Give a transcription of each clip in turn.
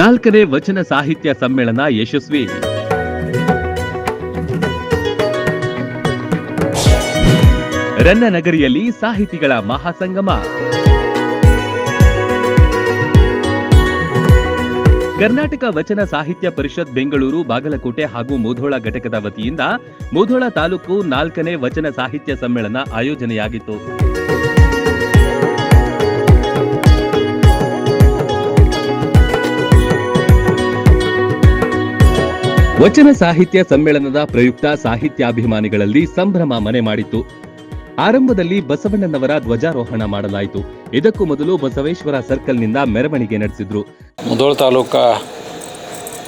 ನಾಲ್ಕನೇ ವಚನ ಸಾಹಿತ್ಯ ಸಮ್ಮೇಳನ ಯಶಸ್ವಿ. ರನ್ನನಗರಿಯಲ್ಲಿ ಸಾಹಿತಿಗಳ ಮಹಾಸಂಗಮ. ಕರ್ನಾಟಕ ವಚನ ಸಾಹಿತ್ಯ ಪರಿಷತ್ ಬೆಂಗಳೂರು, ಬಾಗಲಕೋಟೆ ಹಾಗೂ ಮುಧೋಳ ಘಟಕದ ವತಿಯಿಂದ ಮುಧೋಳ ತಾಲೂಕು ನಾಲ್ಕನೇ ವಚನ ಸಾಹಿತ್ಯ ಸಮ್ಮೇಳನ ಆಯೋಜನೆಯಾಗಿತ್ತು. ವಚನ ಸಾಹಿತ್ಯ ಸಮ್ಮೇಳನದ ಪ್ರಯುಕ್ತ ಸಾಹಿತ್ಯಾಭಿಮಾನಿಗಳಲ್ಲಿ ಸಂಭ್ರಮ ಮನೆ ಮಾಡಿತ್ತು. ಆರಂಭದಲ್ಲಿ ಬಸವಣ್ಣನವರ ಧ್ವಜಾರೋಹಣ ಮಾಡಲಾಯಿತು. ಇದಕ್ಕೂ ಮೊದಲು ಬಸವೇಶ್ವರ ಸರ್ಕಲ್ನಿಂದ ಮೆರವಣಿಗೆ ನಡೆಸಿದ್ರು. ಮುಧೋಳ ತಾಲೂಕ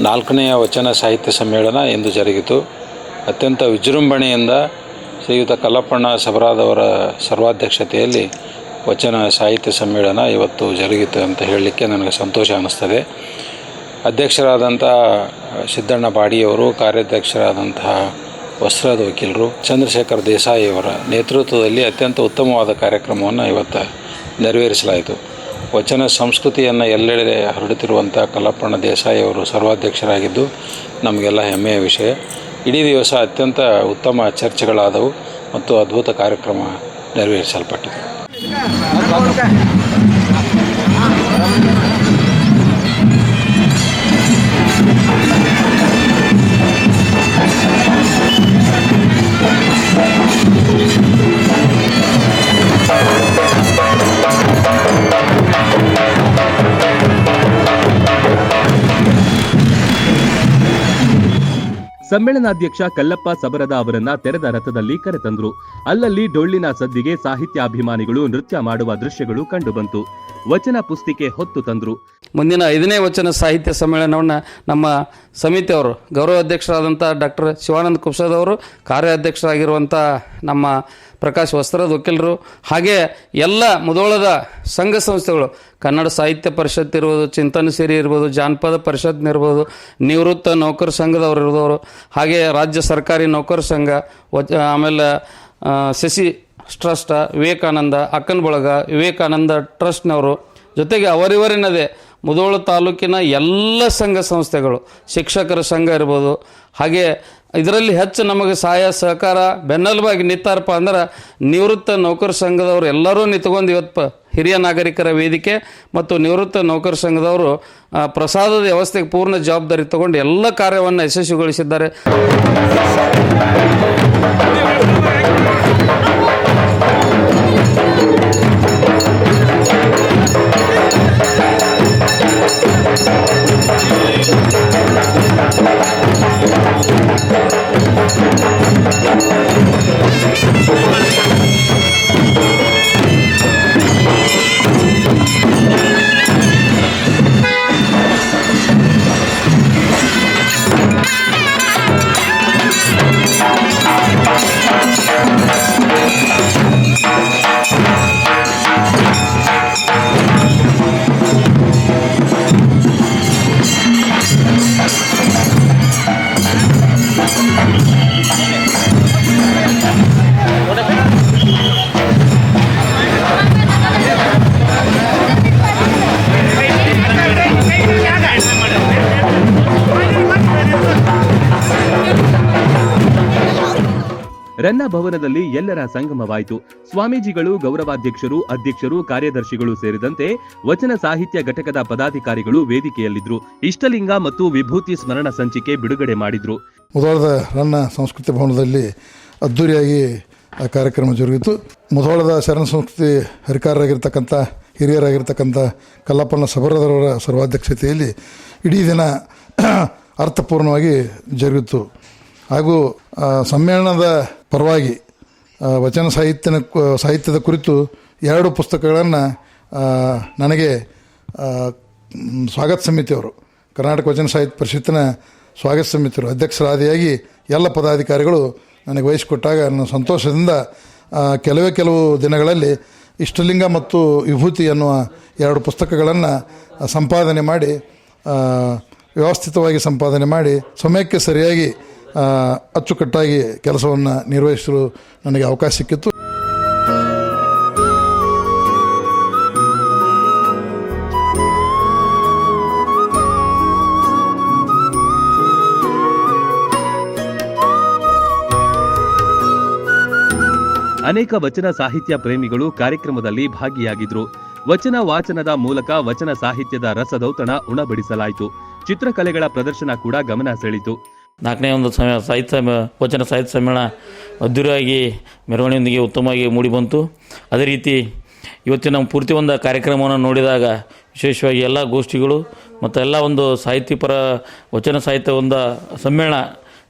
ನಾಲ್ಕನೆಯ ವಚನ ಸಾಹಿತ್ಯ ಸಮ್ಮೇಳನ ಎಂದು ಜರುಗಿತು. ಅತ್ಯಂತ ವಿಜೃಂಭಣೆಯಿಂದ ಶ್ರೀಯುತ ಕಲ್ಲಪ್ಪಣ್ಣ ಸಬರಾದವರ ಸರ್ವಾಧ್ಯಕ್ಷತೆಯಲ್ಲಿ ವಚನ ಸಾಹಿತ್ಯ ಸಮ್ಮೇಳನ ಇವತ್ತು ಜರುಗಿತು ಅಂತ ಹೇಳಲಿಕ್ಕೆ ನನಗೆ ಸಂತೋಷ ಅನ್ನಿಸ್ತದೆ. ಅಧ್ಯಕ್ಷರಾದಂಥ ಸಿದ್ದಣ್ಣ ಬಾಡಿಯವರು, ಕಾರ್ಯಾಧ್ಯಕ್ಷರಾದಂತಹ ವಸ್ತ್ರದ ವಕೀಲರು, ಚಂದ್ರಶೇಖರ್ ದೇಸಾಯಿಯವರ ನೇತೃತ್ವದಲ್ಲಿ ಅತ್ಯಂತ ಉತ್ತಮವಾದ ಕಾರ್ಯಕ್ರಮವನ್ನು ಇವತ್ತು ನೆರವೇರಿಸಲಾಯಿತು. ವಚನ ಸಂಸ್ಕೃತಿಯನ್ನು ಎಲ್ಲೆಡೆ ಹರಡುತ್ತಿರುವಂಥ ಕಲ್ಲಪ್ಪಣ್ಣ ದೇಸಾಯಿಯವರು ಸರ್ವಾಧ್ಯಕ್ಷರಾಗಿದ್ದು, ನಮಗೆಲ್ಲ ಹೆಮ್ಮೆಯ ವಿಷಯ. ಇಡೀ ದಿವಸ ಅತ್ಯಂತ ಉತ್ತಮ ಚರ್ಚೆಗಳಾದವು ಮತ್ತು ಅದ್ಭುತ ಕಾರ್ಯಕ್ರಮ ನೆರವೇರಿಸಲ್ಪಟ್ಟಿದೆ. ಸಮ್ಮೇಳನಾಧ್ಯಕ್ಷ ಕಲ್ಲಪ್ಪ ಸಬರದ ಅವರನ್ನ ತೆರೆದ ರಥದಲ್ಲಿ ಕರೆತಂದ್ರು. ಅಲ್ಲಲ್ಲಿ ಡೊಳ್ಳಿನ ಸದ್ದಿಗೆ ಸಾಹಿತ್ಯಾಭಿಮಾನಿಗಳು ನೃತ್ಯ ಮಾಡುವ ದೃಶ್ಯಗಳು ಕಂಡುಬಂತು. ವಚನ ಪುಸ್ತಿಕೆ ಹೊತ್ತು ತಂದ್ರು. ಮುಂದಿನ ಐದನೇ ವಚನ ಸಾಹಿತ್ಯ ಸಮ್ಮೇಳನವನ್ನು ನಮ್ಮ ಸಮಿತಿಯವರು ಗೌರವ ಅಧ್ಯಕ್ಷರಾದಂಥ ಡಾಕ್ಟರ್ ಶಿವಾನಂದ ಕುಪ್ಸದವರು ಕಾರ್ಯಾಧ್ಯಕ್ಷರಾಗಿರುವಂಥ ನಮ್ಮ ಪ್ರಕಾಶ್ ವಸ್ತ್ರದ ವಕೀಲರು, ಹಾಗೆ ಎಲ್ಲ ಮುದೋಳದ ಸಂಘ ಸಂಸ್ಥೆಗಳು ಕನ್ನಡ ಸಾಹಿತ್ಯ ಪರಿಷತ್ ಇರ್ಬೋದು ಚಿಂತನ ಸಿರಿ ಇರ್ಬೋದು, ಜಾನಪದ ಪರಿಷತ್ನಿರ್ಬೋದು ನಿವೃತ್ತ ನೌಕರ ಸಂಘದವ್ರು ಇರೋದವರು, ಹಾಗೆ ರಾಜ್ಯ ಸರ್ಕಾರಿ ನೌಕರ ಸಂಘ ಆಮೇಲೆ ಶಶಿ ಟ್ರಸ್ಟ್, ವಿವೇಕಾನಂದ, ಅಕ್ಕನ ಬಳಗ, ವಿವೇಕಾನಂದ ಟ್ರಸ್ಟ್ನವರು. ಜೊತೆಗೆ ಅವರಿವರಿನದೇ ಮುಧೋಳ ತಾಲೂಕಿನ ಎಲ್ಲ ಸಂಘ ಸಂಸ್ಥೆಗಳು, ಶಿಕ್ಷಕರ ಸಂಘ ಇರ್ಬೋದು, ಹಾಗೆ ಇದರಲ್ಲಿ ಹೆಚ್ಚು ನಮಗೆ ಸಹಾಯ, ಸಹಕಾರ, ಬೆನ್ನೆಲುಬಾಗಿ ನಿಂತಾರಪ್ಪ ಅಂದ್ರೆ ನಿವೃತ್ತ ನೌಕರ ಸಂಘದವರು ಎಲ್ಲರೂ ನಿಂತ್ಕೊಂಡು ಇವತ್ತು ಹಿರಿಯ ನಾಗರಿಕರ ವೇದಿಕೆ ಮತ್ತು ನಿವೃತ್ತ ನೌಕರ ಸಂಘದವರು ಪ್ರಸಾದದ ವ್ಯವಸ್ಥೆಗೆ ಪೂರ್ಣ ಜವಾಬ್ದಾರಿ ತಗೊಂಡು ಎಲ್ಲ ಕಾರ್ಯವನ್ನು ಯಶಸ್ವಿಗೊಳಿಸಿದ್ದಾರೆ. ರನ್ನ ಭವನದಲ್ಲಿ ಎಲ್ಲರ ಸಂಗಮವಾಯಿತು. ಸ್ವಾಮೀಜಿಗಳು, ಗೌರವಾಧ್ಯಕ್ಷರು, ಅಧ್ಯಕ್ಷರು, ಕಾರ್ಯದರ್ಶಿಗಳು ಸೇರಿದಂತೆ ವಚನ ಸಾಹಿತ್ಯ ಘಟಕದ ಪದಾಧಿಕಾರಿಗಳು ವೇದಿಕೆಯಲ್ಲಿದ್ದರು. ಇಷ್ಟಲಿಂಗ ಮತ್ತು ವಿಭೂತಿ ಸ್ಮರಣ ಸಂಚಿಕೆ ಬಿಡುಗಡೆ ಮಾಡಿದ್ರು. ಮುಧೋಳದ ರನ್ನ ಸಂಸ್ಕೃತಿ ಭವನದಲ್ಲಿ ಅದ್ದೂರಿಯಾಗಿ ಆ ಕಾರ್ಯಕ್ರಮ ಜರುಗಿತು. ಮುಧೋಳದ ಶರಣ ಸಂಸ್ಕೃತಿ ಹರಿಕಾರರಾಗಿರ್ತಕ್ಕಂಥ, ಹಿರಿಯರಾಗಿರ್ತಕ್ಕಂಥ ಕಲ್ಲಪ್ಪನ ಸಬರದರವರ ಸರ್ವಾಧ್ಯಕ್ಷತೆಯಲ್ಲಿ ಇಡೀ ದಿನ ಅರ್ಥಪೂರ್ಣವಾಗಿ ಜರುಗಿತು. ಹಾಗೂ ಸಮ್ಮೇಳನದ ಪರವಾಗಿ ವಚನ ಸಾಹಿತ್ಯನ ಸಾಹಿತ್ಯದ ಕುರಿತು ಎರಡು ಪುಸ್ತಕಗಳನ್ನು ನನಗೆ ಸ್ವಾಗತ ಸಮಿತಿಯವರು, ಕರ್ನಾಟಕ ವಚನ ಸಾಹಿತ್ಯ ಪರಿಷತ್ತಿನ ಸ್ವಾಗತ ಸಮಿತಿಯವರು, ಅಧ್ಯಕ್ಷರಾದಿಯಾಗಿ ಎಲ್ಲ ಪದಾಧಿಕಾರಿಗಳು ನನಗೆ ವಹಿಸಿಕೊಟ್ಟಾಗ ನನ್ನ ಸಂತೋಷದಿಂದ ಕೆಲವೇ ಕೆಲವು ದಿನಗಳಲ್ಲಿ ಇಷ್ಟಲಿಂಗ ಮತ್ತು ವಿಭೂತಿ ಎನ್ನುವ ಎರಡು ಪುಸ್ತಕಗಳನ್ನು ಸಂಪಾದನೆ ಮಾಡಿ ವ್ಯವಸ್ಥಿತವಾಗಿ ಸಂಪಾದನೆ ಮಾಡಿ, ಸಮಯಕ್ಕೆ ಸರಿಯಾಗಿ ಅಚ್ಚುಕಟ್ಟಾಗಿ ಕೆಲಸವನ್ನು ನಿರ್ವಹಿಸಲು ನನಗೆ ಅವಕಾಶ ಸಿಕ್ಕಿತ್ತು. ಅನೇಕ ವಚನ ಸಾಹಿತ್ಯ ಪ್ರೇಮಿಗಳು ಕಾರ್ಯಕ್ರಮದಲ್ಲಿ ಭಾಗಿಯಾಗಿದ್ರು. ವಚನ ವಾಚನದ ಮೂಲಕ ವಚನ ಸಾಹಿತ್ಯದ ರಸದೌತಣ ಉಣಬಡಿಸಲಾಯಿತು. ಚಿತ್ರಕಲೆಗಳ ಪ್ರದರ್ಶನ ಕೂಡ ಗಮನ ಸೆಳೆಯಿತು. ನಾಲ್ಕನೇ ಒಂದು ಸಮಯ ಸಾಹಿತ್ಯ ವಚನ ಸಾಹಿತ್ಯ ಸಮ್ಮೇಳನ ಅದ್ದೂರಿಯಾಗಿ, ಮೆರವಣಿಗೆಯೊಂದಿಗೆ ಉತ್ತಮವಾಗಿ ಮೂಡಿಬಂತು ಅದೇ ರೀತಿ ಇವತ್ತಿನ ಪೂರ್ತಿ ಒಂದು ಕಾರ್ಯಕ್ರಮವನ್ನು ನೋಡಿದಾಗ ವಿಶೇಷವಾಗಿ ಎಲ್ಲ ಗೋಷ್ಠಿಗಳು ಮತ್ತು ಎಲ್ಲ ಒಂದು ಸಾಹಿತ್ಯಪರ ವಚನ ಸಾಹಿತ್ಯ ಒಂದು ಸಮ್ಮೇಳನ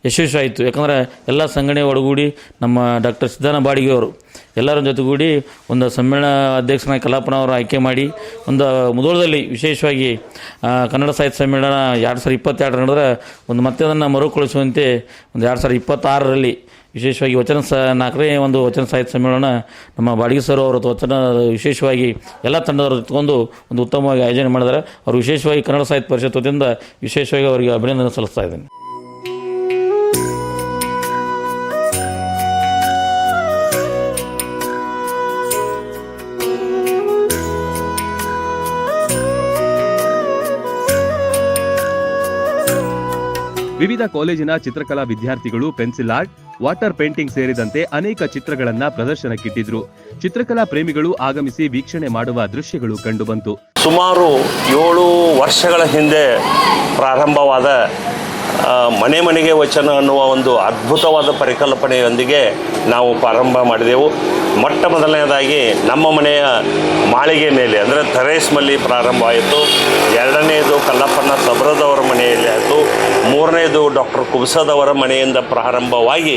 ಯಶಸ್ವಿ ಆಯಿತು ಯಾಕಂದರೆ ಎಲ್ಲ ಸಂಘಟನೆ ಒಳಗೂಡಿ ನಮ್ಮ ಡಾಕ್ಟರ್ ಸಿದ್ದಾನ ಬಾಡಿಗೆಯವರು ಎಲ್ಲರ ಜೊತೆಗೂಡಿ ಒಂದು ಸಮ್ಮೇಳನ ಅಧ್ಯಕ್ಷನ ಕಲಾಪನವರು ಆಯ್ಕೆ ಮಾಡಿ ಒಂದು ಮುದೋಳದಲ್ಲಿ ವಿಶೇಷವಾಗಿ ಕನ್ನಡ ಸಾಹಿತ್ಯ ಸಮ್ಮೇಳನ ಎರಡು ಸಾವಿರದ ಇಪ್ಪತ್ತೆರಡು ನಡೆದ್ರೆ ಒಂದು ಮತ್ತೆ ಅದನ್ನು ಮರುಕಳಿಸುವಂತೆ ಒಂದು ಎರಡು ಸಾವಿರದ ಇಪ್ಪತ್ತಾರರಲ್ಲಿ ವಿಶೇಷವಾಗಿ ವಚನ ಸ, ನಾಲ್ಕನೇ ಒಂದು ವಚನ ಸಾಹಿತ್ಯ ಸಮ್ಮೇಳನ ನಮ್ಮ ಬಾಡಿಗೆ ಸರ್ ಅವರು ವಚನ ವಿಶೇಷವಾಗಿ ಎಲ್ಲ ತಂಡದವರು ಇಟ್ಕೊಂಡು ಒಂದು ಉತ್ತಮವಾಗಿ ಆಯೋಜನೆ ಮಾಡಿದ್ದಾರೆ. ಅವರು ವಿಶೇಷವಾಗಿ ಕನ್ನಡ ಸಾಹಿತ್ಯ ಪರಿಷತ್ ವತಿಯಿಂದ ವಿಶೇಷವಾಗಿ ಅವರಿಗೆ ಅಭಿನಂದನೆ ಸಲ್ಲಿಸ್ತಾ ಇದ್ದೇನೆ. ವಿವಿಧ ಕಾಲೇಜಿನ ಚಿತ್ರಕಲಾ ವಿದ್ಯಾರ್ಥಿಗಳು ಪೆನ್ಸಿಲ್ ಆರ್ಟ್, ವಾಟರ್ ಪೇಂಟಿಂಗ್ ಸೇರಿದಂತೆ ಅನೇಕ ಚಿತ್ರಗಳನ್ನ ಪ್ರದರ್ಶನಕ್ಕಿಟ್ಟಿದ್ರು. ಚಿತ್ರಕಲಾ ಪ್ರೇಮಿಗಳು ಆಗಮಿಸಿ ವೀಕ್ಷಣೆ ಮಾಡುವ ದೃಶ್ಯಗಳು ಕಂಡುಬಂತು. ಸುಮಾರು ಏಳು ವರ್ಷಗಳ ಹಿಂದೆ ಪ್ರಾರಂಭವಾದ ಮನೆ ಮನೆಗೆ ವಚನ ಅನ್ನುವ ಒಂದು ಅದ್ಭುತವಾದ ಪರಿಕಲ್ಪನೆಯೊಂದಿಗೆ ನಾವು ಪ್ರಾರಂಭ ಮಾಡಿದೆವು. ಮೊಟ್ಟ ಮೊದಲನೇದಾಗಿ ನಮ್ಮ ಮನೆಯ ಮಾಳಿಗೆ ಮೇಲೆ, ಅಂದರೆ ಥರೇಸ್ಮಲ್ಲಿ ಪ್ರಾರಂಭ ಆಯಿತು ಎರಡನೆಯದು ಕಲ್ಲಪ್ಪನ ಸಬ್ರದವರ ಮನೆಯಲ್ಲಿ ಆಯಿತು. ಮೂರನೇದು ಡಾಕ್ಟರ್ ಕುಬಸದವರ ಮನೆಯಿಂದ ಪ್ರಾರಂಭವಾಗಿ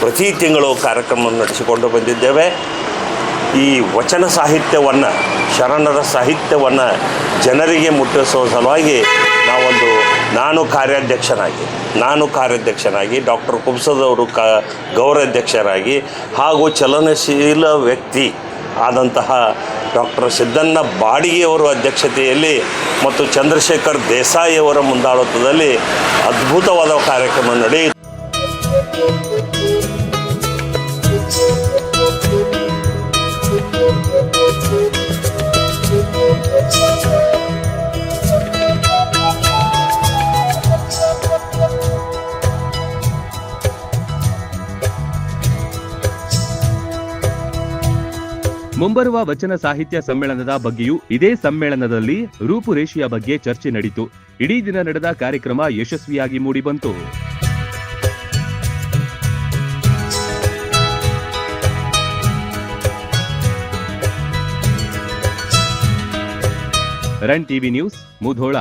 ಪ್ರತಿ ತಿಂಗಳು ಕಾರ್ಯಕ್ರಮವನ್ನು ನಡೆಸಿಕೊಂಡು ಬಂದಿದ್ದೇವೆ. ಈ ವಚನ ಸಾಹಿತ್ಯವನ್ನು, ಶರಣರ ಸಾಹಿತ್ಯವನ್ನು ಜನರಿಗೆ ಮುಟ್ಟಿಸುವ ಸಲುವಾಗಿ ನಾವೊಂದು ನಾನು ಕಾರ್ಯಾಧ್ಯಕ್ಷನಾಗಿ ನಾನು ಕಾರ್ಯಾಧ್ಯಕ್ಷನಾಗಿ, ಡಾಕ್ಟರ್ ಕುಬ್ಸದವರು ಕ ಗೌರವಾಧ್ಯಕ್ಷರಾಗಿ ಹಾಗೂ ಚಲನಶೀಲ ವ್ಯಕ್ತಿ ಆದಂತಹ ಡಾಕ್ಟರ್ ಸಿದ್ದಣ್ಣ ಬಾಡಿಗೆಯವರ ಅಧ್ಯಕ್ಷತೆಯಲ್ಲಿ ಮತ್ತು ಚಂದ್ರಶೇಖರ್ ದೇಸಾಯಿಯವರ ಮುಂದಾಳತ್ವದಲ್ಲಿ ಅದ್ಭುತವಾದ ಕಾರ್ಯಕ್ರಮ ನಡೆಯಿತು ಮುಂಬರುವ ವಚನ ಸಾಹಿತ್ಯ ಸಮ್ಮೇಳನದ ಬಗ್ಗೆಯೂ ಇದೇ ಸಮ್ಮೇಳನದಲ್ಲಿ ರೂಪುರೇಷೆಯ ಬಗ್ಗೆ ಚರ್ಚೆ ನಡೆಯಿತು ಇಡೀ ದಿನ ನಡೆದ ಕಾರ್ಯಕ್ರಮ ಯಶಸ್ವಿಯಾಗಿ ಮೂಡಿಬಂತು. Run TV news Mudhol.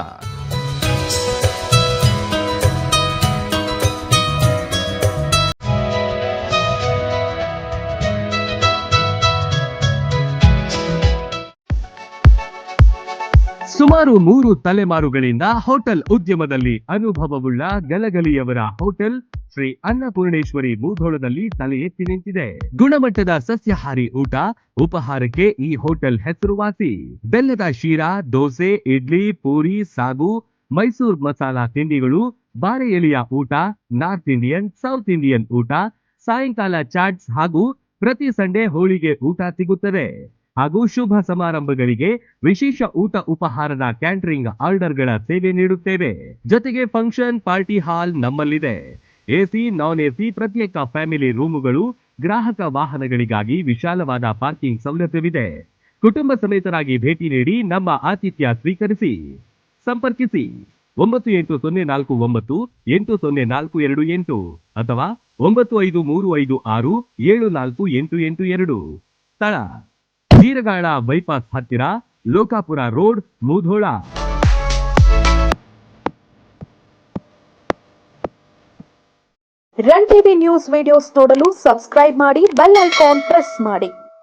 ಸುಮಾರು ಮೂರು ತಲೆಮಾರುಗಳಿಂದ ಹೋಟೆಲ್ ಉದ್ಯಮದಲ್ಲಿ ಅನುಭವವುಳ್ಳ ಗಲಗಲಿಯವರ ಹೋಟೆಲ್ ಶ್ರೀ ಅನ್ನಪೂರ್ಣೇಶ್ವರಿ ಮೂಧೋಳದಲ್ಲಿ ತಲೆ ಎತ್ತಿ ನಿಂತಿದೆ. ಗುಣಮಟ್ಟದ ಸಸ್ಯಾಹಾರಿ ಊಟ, ಉಪಹಾರಕ್ಕೆ ಈ ಹೋಟೆಲ್ ಹೆಸರುವಾಸಿ. ಬೆಲ್ಲದ ಶೀರಾ, ದೋಸೆ, ಇಡ್ಲಿ, ಪೂರಿ, ಸಾಗು, ಮೈಸೂರ್ ಮಸಾಲಾ ತಿಂಡಿಗಳು, ಬಾರೆ ಎಲೆಯ ಊಟ, ನಾರ್ತ್ ಇಂಡಿಯನ್, ಸೌತ್ ಇಂಡಿಯನ್ ಊಟ, ಸಾಯಂಕಾಲ ಚಾಟ್ಸ್ ಹಾಗೂ ಪ್ರತಿ ಸಂಡೇ ಹೋಳಿಗೆ ಊಟ ಸಿಗುತ್ತದೆ. ಹಾಗೂ ಶುಭ ಸಮಾರಂಭಗಳಿಗೆ ವಿಶೇಷ ಊಟ ಉಪಹಾರದ ಕ್ಯಾಂಟರಿಂಗ್ ಆರ್ಡರ್ಗಳ ಸೇವೆ ನೀಡುತ್ತೇವೆ. ಜೊತೆಗೆ ಫಂಕ್ಷನ್, ಪಾರ್ಟಿ ಹಾಲ್ ನಮ್ಮಲ್ಲಿದೆ. ಎಸಿ ನಾನ್ ಎಸಿ ಪ್ರತ್ಯೇಕ ಫ್ಯಾಮಿಲಿ ರೂಮುಗಳು, ಗ್ರಾಹಕ ವಾಹನಗಳಿಗಾಗಿ ವಿಶಾಲವಾದ ಪಾರ್ಕಿಂಗ್ ಸೌಲಭ್ಯವಿದೆ. ಕುಟುಂಬ ಸಮೇತರಾಗಿ ಭೇಟಿ ನೀಡಿ ನಮ್ಮ ಆತಿಥ್ಯ ಸ್ವೀಕರಿಸಿ. ಸಂಪರ್ಕಿಸಿ. ಒಂಬತ್ತು ಎಂಟು ಸೊನ್ನೆ ನಾಲ್ಕು ಒಂಬತ್ತು, ಎಂಟು ಸೊನ್ನೆ ನಾಲ್ಕು ಎರಡು ಎಂಟು ಅಥವಾ ಒಂಬತ್ತು ಐದು ಮೂರು ಐದು ಆರು ಏಳು ನಾಲ್ಕು ಎಂಟು ಎಂಟು ಎರಡು. ಸ್ಥಳ ಜೀರಗಾಳ ಬೈಪಾಸ್ ಹತ್ತಿರ Lokapur road, Mudhol. Run TV news videos ನೋಡಲು ಸಬ್ಸ್ಕ್ರೈಬ್ ಮಾಡಿ, ಬೆಲ್ ಐಕಾನ್ ಪ್ರೆಸ್ ಮಾಡಿ.